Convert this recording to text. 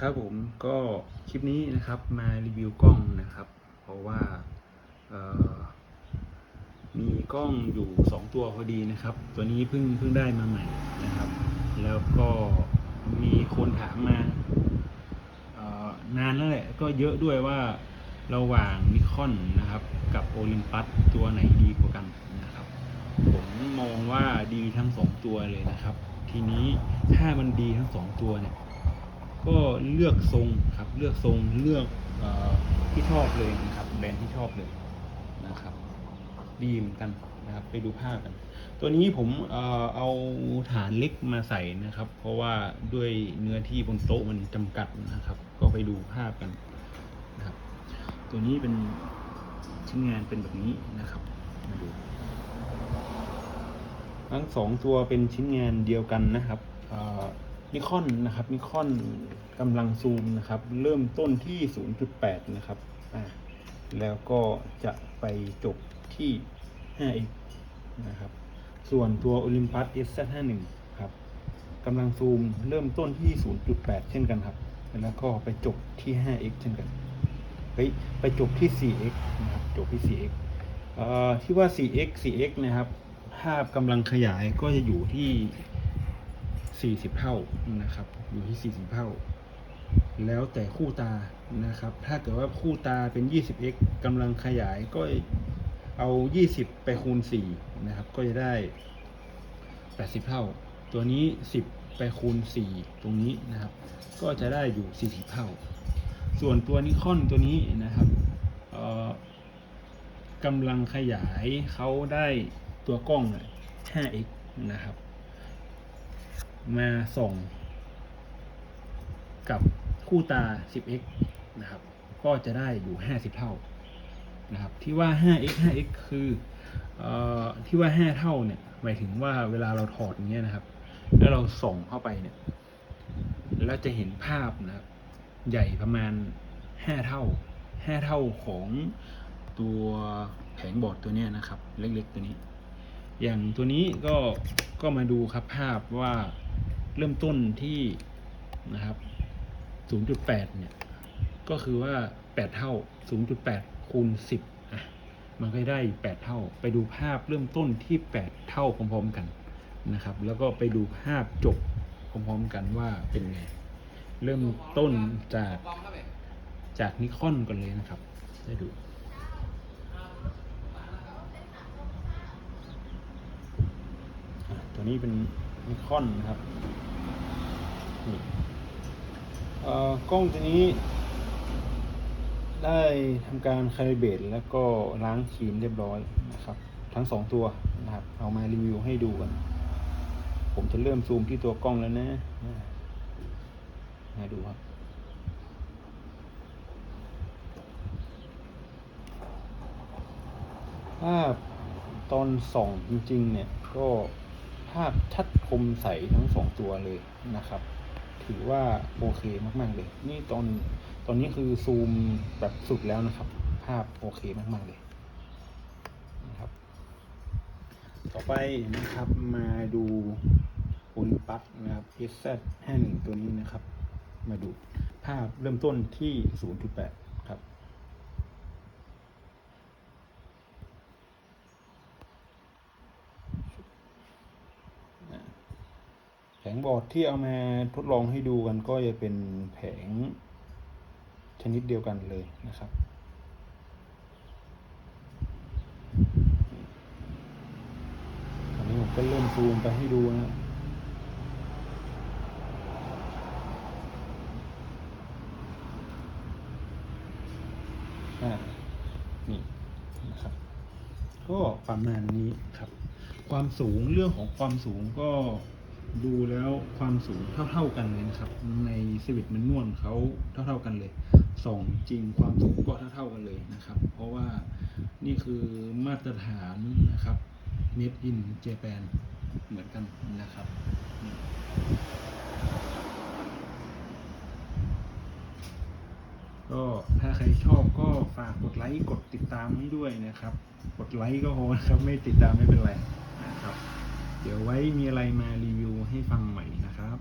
ครับผมก็คลิปนี้นะครับมารีวิวกล้องนะครับ เพราะว่ามีกล้องอยู่สองตัวพอดีนะครับ ตัวนี้เพิ่งเพิ่งได้มาใหม่นะครับ แล้วก็มีคนถามมานานแล้วแหละก็เยอะด้วยว่าระหว่างนิคอนนะครับ กับโอลิมปัสตัวไหนดีกว่ากันนะครับ ผมมองว่าดีทั้งสองตัวเลยนะครับ ทีนี้ถ้ามันดีทั้งสองตัวเนี่ย ก็เลือกทรงครับเลือกทรงเลือกอที่ชอบเลยนะครับแบรนด์ที่ชอบเลยนะครับ ดีเหมือนกันนะครับ ไปดูภาพกัน ตัวนี้ผมเอ่อเอาฐานเล็กมาใส่นะครับ เพราะว่าด้วยเนื้อที่บนโต๊ะมันจำกัดนะครับ ก็ไปดูภาพกันนะครับ ตัวนี้เป็นชิ้นงานเป็นแบบนี้นะครับมาดูทั้งสองตัวเป็นชิ้นงานเดียวกันนะครับ นิคอนนะครับนิคอนกำลังซูมนะครับ เริ่มต้นที่ 0.8 นะครับอ่าแล้วก็จะไปจบที่ 5x นะครับ ส่วนตัว Olympus SZ51 ครับกำลังซูมเริ่มต้นที่ 0.8 เช่นกันครับ แล้วก็ไปจบที่ 5x เช่นกันเฮ้ยไปจบที่ 4x นะครับ จบที่ 4x เอ่อที่ว่า 4x 4x นะครับ ภาพกำลังขยายก็จะอยู่ที่ 40 เท่านะครับ อยู่ที่ 40 เท่า แล้วแต่คู่ตานะครับ ถ้าเกิดว่าคู่ตาเป็น 20x กำลังขยายก็เอา 20 ไปคูณ 4 นะครับ ก็จะได้ 80 เท่า ตัวนี้ 10 ไปคูณ 4 ตรงนี้นะครับ ก็จะได้อยู่ 40 เท่า ส่วนตัวนิคอนตัวนี้นะครับกำลังขยายเขาได้ตัวกล้องเนี่ย 5x นะครับ มาส่ง กับคู่ตา 10x นะครับ ก็จะได้อยู่ 50 เท่านะครับ ที่ว่า 5x 5x คือเออที่ว่า 5 เท่าเนี่ย หมายถึงว่าเวลาเราถอดอย่างเงี้ยนะครับ แล้วเราส่งเข้าไปเนี่ย แล้วจะเห็นภาพนะครับ ใหญ่ประมาณ 5 เท่า 5 เท่าของตัวแผงบอร์ดตัวเนี้ยนะครับ เล็กๆตัวนี้ อย่างตัวนี้ก็ก็มาดูครับภาพว่า เริ่มต้นที่นะครับ 0.8 เนี่ย ก็คือว่า 8 เท่า 0.8 คูณ 10อะมันก็ได้ 8 เท่า ไปดูภาพเริ่มต้นที่ 8 เท่าพร้อมๆกันนะครับ แล้วก็ไปดูภาพจบพร้อมๆกันว่าเป็นไง เริ่มต้นจากจากนิคอนก่อนเลยนะครับ ได้ดูตัวนี้เป็นนิคอนนะครับ กล้องตัวนี้ ได้ทำการคาลิเบรตแล้วก็ล้างครีมเรียบร้อยนะครับ ทั้งสองตัวนะครับ เอามารีวิวให้ดูกัน ผมจะเริ่มซูมที่ตัวกล้องแล้วนะมาดูครับภาพตอนส่องจริง ๆ เนี่ย ก็ภาพชัดคมใสทั้งสองตัวเลยนะครับ ถือว่าโอเคมาก ๆ เลย นี่ตอนตอนนี้คือซูมแบบสุดแล้วนะครับ ภาพโอเคมาก ๆ เลยนะครับ ต่อไปนะครับมาดูโอลิมปัสนะครับ SZ51 ตัวนี้นะครับ มาดูภาพเริ่มต้นที่ 0.8 ครับ แผ งบอร์ดที่เอามาทดลองให้ดูกันก็จะเป็นแผงชนิดเดียวกันเลยนะครับอันนี้ผมก็เริ่มซูมไปให้ดูนะนี่นะครับ ก็ประมาณนี้ครับ ความสูงเรื่องของความสูงก็ ดูแล้วความสูงเท่า ๆกันเลยนะครับ ในสวิตมันนวลเขาเท่า ๆกันเลยส่องจริงความสูงก็เท่า ๆกันเลยนะครับ เพราะว่านี่คือมาตรฐานนะครับ made in Japan เหมือนกันนะครับก็ถ้าใครชอบก็ฝากกดไลค์กดติดตามให้ด้วยนะครับ กดไลค์ก็พอนะครับ ไม่ติดตามไม่เป็นไรนะครับ เดี๋ยวไว้มีอะไรมารีวิวให้ฟังใหม่นะครับ